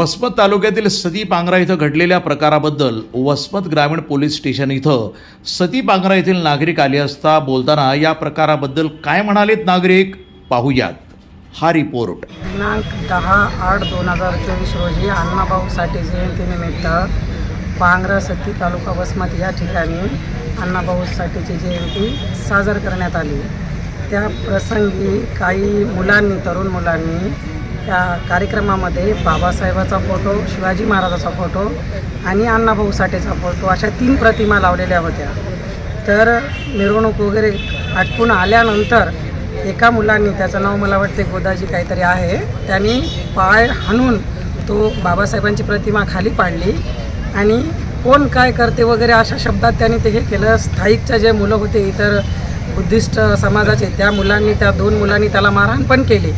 वसमत तालुक्यातील सती पांगरा इथं घडलेल्या प्रकाराबद्दल वसमत ग्रामीण पोलीस स्टेशन इथं सती पांगरा येथील नागरिक आले असता बोलताना या प्रकाराबद्दल काय म्हणालेत नागरिक? पाहूयात. हा रिपोर्ट. दिनांक दहा आठ दोन हजार चोवीस रोजी अण्णाभाऊ साठे जयंतीनिमित्त पांगरा सत्ती तालुका वसमत या ठिकाणी अण्णाभाऊ साठेची जयंती साजर करण्यात आली. त्या प्रसंगी काही मुलांनी तरुण मुलांनी त्या कार्यक्रमामध्ये बाबासाहेबाचा फोटो शिवाजी महाराजाचा फोटो आणि अण्णाभाऊ साठेचा फोटो अशा तीन प्रतिमा लावलेल्या होत्या. तर मिरवणूक वगैरे आटपून आल्यानंतर एका मुलांनी त्याचं नाव मला वाटते गोदाजी काहीतरी आहे त्यांनी पाय हाणून तो बाबासाहेबांची प्रतिमा खाली पाडली आणि कोण काय करते वगैरे अशा शब्दात त्यांनी ते हे केलं. स्थायिकच्या जे मुलं होते इतर बुद्धिस्ट समाजाचे त्या मुलांनी त्या दोन मुलांनी त्याला मारहाण पण केली.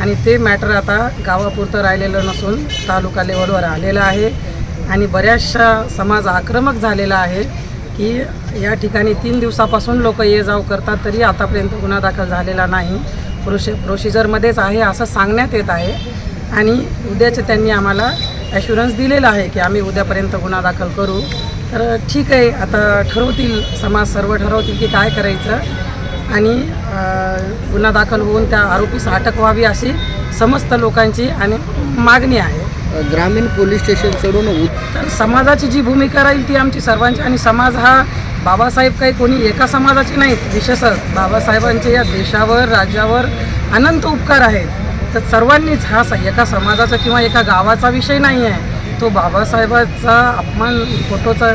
आणि ते मॅटर आता गावापुरतं राहिलेलं नसून तालुका लेवलवर आलेलं आहे. आणि बऱ्याचशा समाज आक्रमक झालेला आहे की या ठिकाणी तीन दिवसापासून लोक ये जाव करतात तरी आतापर्यंत गुन्हा दाखल झालेला नाही. प्रोशि प्रोसिजरमध्येच आहे असं सांगण्यात येत आहे. आणि उद्याचं त्यांनी आम्हाला ॲश्युरन्स दिलेला आहे की आम्ही उद्यापर्यंत गुन्हा दाखल करू. तर ठीक आहे आता ठरवतील समाज सर्व ठरवतील की काय करायचं. आणि गुन्हा दाखल होऊन त्या आरोपीस अटक व्हावी अशी समस्त लोकांची आणि मागणी आहे. ग्रामीण पोलीस स्टेशन सोडून तर समाजाची जी भूमिका राहील ती आमची सर्वांची आणि समाज हा बाबासाहेब काही कोणी एका समाजाचे नाहीत विशेषच बाबासाहेबांचे या देशावर राज्यावर अनंत उपकार आहेत. तर सर्वांनीच हा एका समाजाचा किंवा एका गावाचा विषय नाही आहे. तो बाबासाहेबाचा अपमान फोटोचा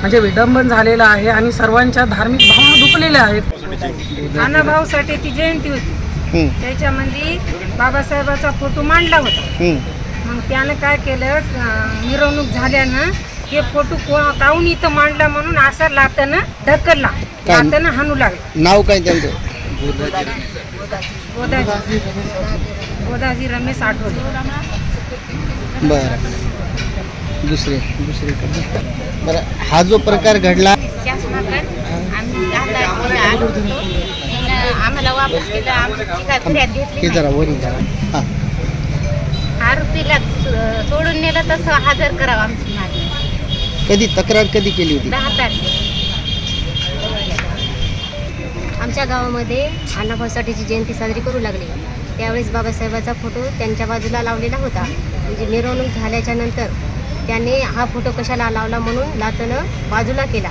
म्हणजे विडंबन झालेला आहे आणि सर्वांच्या धार्मिक भावना दुखलेल्या आहेत. अण्णाभाऊसाठी ती जयंती होती. त्याच्यामध्ये बाबासाहेबाचा फोटो मांडला होता. मग त्यानं काय केलं मिरवणूक झाल्यानं हे फोटो को काहून इथं मांडला म्हणून असं लातानं ढकलला? लातानं हाणू लागला. नाव काय त्यांचं? गोदाजी. गोदाजी रमेश आठवले. बरं. दुसरे दुसरे बरं हा जो प्रकार घडला आम्ही दहा तारखेला आलो होतो त्यानं आम्हाला वापस केलं आमची जरा वरी जरा. हां. आरोपीला सोडून नेलं तसं हजर करावं आमची मागणी. कधी? तक्रार कधी केली होती? दहा आमच्या गावामध्ये अण्णाभाऊसाठीची जयंती साजरी करू लागली. त्यावेळेस बाबासाहेबाचा फोटो त्यांच्या बाजूला लावलेला होता. म्हणजे मिरवणूक झाल्याच्यानंतर त्याने हा फोटो कशाला लावला म्हणून लातनं बाजूला केला.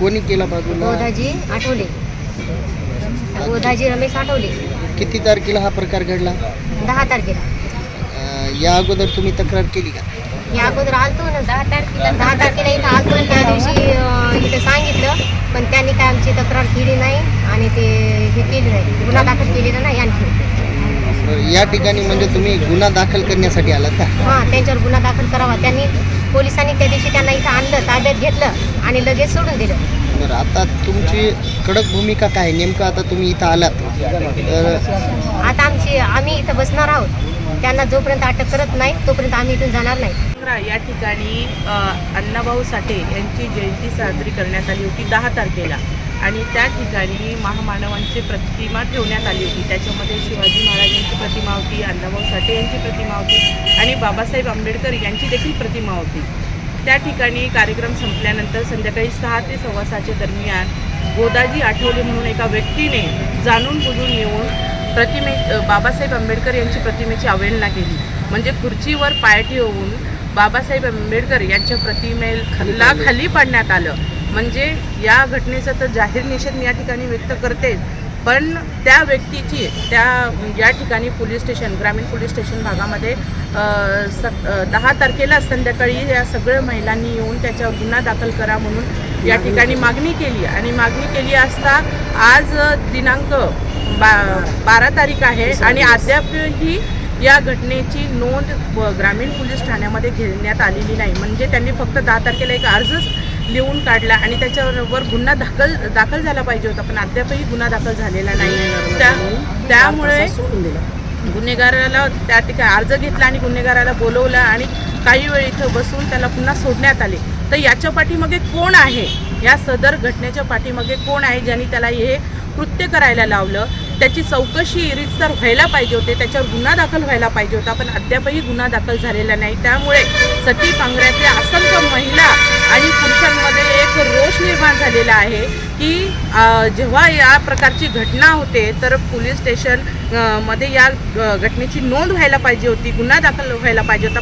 कोणी केला बाजूला गोदाजी आठवले. गोदाजी रमेश आठवले. किती तारखेला हा प्रकार घडला? दहा तारखेला. अं, या अगोदर तुम्ही तक्रार केली का? या अगोदर आलतो ना दहा तारखेला. दहा तारखेला इथं आलतो आणि त्या दिवशी अं, इथं सांगितलं पण त्यांनी काय आमची तक्रार केली नाही आणि ते हे केली नाही. गुन्हा दाखल केलेला नाही आणखी. बरं, या ठिकाणी म्हणजे तुम्ही गुन्हा दाखल करण्यासाठी आलात का? हां त्यांच्यावर गुन्हा दाखल करावा. त्यांनी पोलिसांनी त्या दिवशी त्यांना इथं आणलं ताब्यात घेतलं आणि लगेच सोडून दिलं. बरं आता तुमची कडक भूमिका काय? आहे? नेमकं आता तुम्ही इथं आलात. तर आता आमची आम्ही इथं बसणार आहोत. त्यांना जोपर्यंत अटक करत नाही तोपर्यंत आम्ही इथून जाणार नाही. या ठिकाणी अ, अण्णाभाऊ साठे यांची जयंती साजरी करण्यात आली होती दहा तारखेला. आणि त्या ठिकाणी महामानवांची प्रतिमा ठेवण्यात आली होती. त्याच्यामध्ये शिवाजी महाराजांची प्रतिमा होती अण्णाभाऊ साठे यांची प्रतिमा होती आणि बाबासाहेब आंबेडकर यांची देखील प्रतिमा होती. त्या ठिकाणी कार्यक्रम संपल्यानंतर संध्याकाळी सहा ते सव्वा सहाच्या दरम्यान गोदाजी आठवले म्हणून एका व्यक्तीने जाणून बुजून येऊन प्रतिमे बाबासाहेब आंबेडकर यांची प्रतिमेची अवहेलना केली. म्हणजे खुर्चीवर पाय ठेवून बाबासाहेब आंबेडकर यांच्या प्रतिमे खाली पाडण्यात आलं. म्हणजे या घटनेचा तर जाहीर निषेध मी या ठिकाणी व्यक्त करतेच. पण त्या व्यक्तीची त्या या ठिकाणी पोलीस स्टेशन ग्रामीण पोलीस स्टेशन भागामध्ये स- दहा तारखेला संध्याकाळी या सगळ्या महिलांनी येऊन त्याच्यावर गुन्हा दाखल करा म्हणून या ठिकाणी मागणी केली. आणि मागणी केली असता आज दिनांक बा बारा तारीख आहे आणि अद्यापही या घटनेची नोंद ग्रामीण पोलीस ठाण्यामध्ये घेण्यात आलेली नाही. म्हणजे त्यांनी फक्त दहा तारखेला एक अर्जच लिहून काढला आणि त्याच्यावर गुन्हा दाखल दाखल झाला पाहिजे होता पण अद्यापही गुन्हा दाखल झालेला नाही. त्या त्यामुळे गुन्हेगाराला त्या ठिकाणी अर्ज घेतला आणि गुन्हेगाराला बोलवलं आणि काही वेळ इथं बसून त्याला पुन्हा सोडण्यात आले. तर याच्या पाठीमागे कोण आहे? या सदर घटनेच्या पाठीमागे कोण आहे ज्यांनी त्याला हे कृत्य करायला लावलं? त्याची चौकशी रितसर व्हायला पाहिजे होते त्याच्यावर गुन्हा दाखल व्हायला पाहिजे होता पण अद्यापही गुन्हा दाखल झालेला नाही. त्यामुळे सती पांगऱ्यातल्या असंख्य महिला आणि पुरुषांमध्ये एक रोष निर्माण झालेला आहे की जेव्हा या प्रकारची घटना होते तर पोलीस स्टेशनमध्ये या घटनेची नोंद व्हायला पाहिजे होती गुन्हा दाखल व्हायला पाहिजे होता.